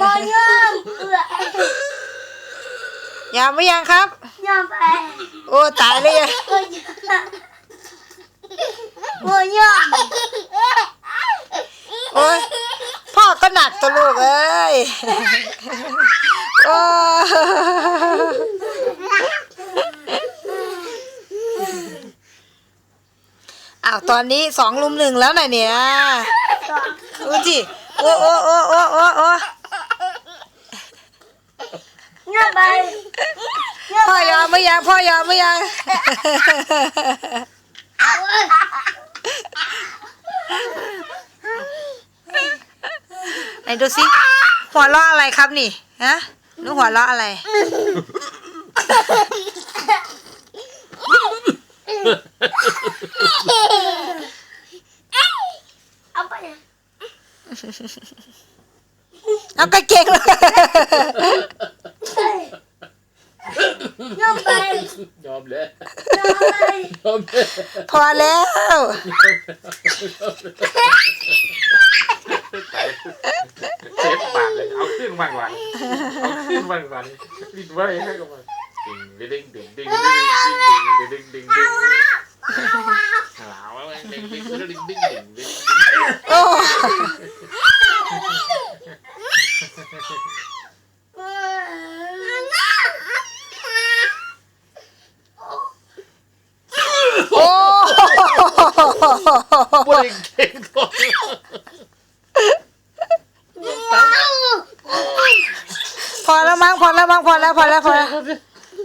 บอยอมเอือยอมไม่ยังครับ ยอมไปโอ้ตายเลยอะบอยอมโอ้ยพ่อก็หนักตัวลูกเอ้ยโอ้อ้าวตอนนี้สองลุมหนึ่งแล้วนะเนี่ยดูสิโอ้โอ้โอ้โอ้โอ้โอ้ยอม ไปพ่อยอมไม่ยังพ่อยอมไม่ยังไหนดูสิหัวเราะอะไรครับนี่ฮะหนูหัวเราะอะไรเอาไปเอากระเกงเลยยอมไป ยอมแล้วยอมไปยอมแล้วพอแล้วเซฟปากเลยเอาขึ้นมากกว่าเอาขึ้นมากกว่าลิ้นไว้ให้กับมันดิ่งดิ่งดิ่งดิ่งดิ่งดิ่งดิ่งดิ่งดิ่งหลาวดิ่งดิ่งดิ่งดิ่งดิ่งดิ่งดิ่งโอ้โอ้ ปวดเก่งก่อนพอแล้วมั้งพอแล้วมั้งพอแล้วพอแล้วพอแล้ว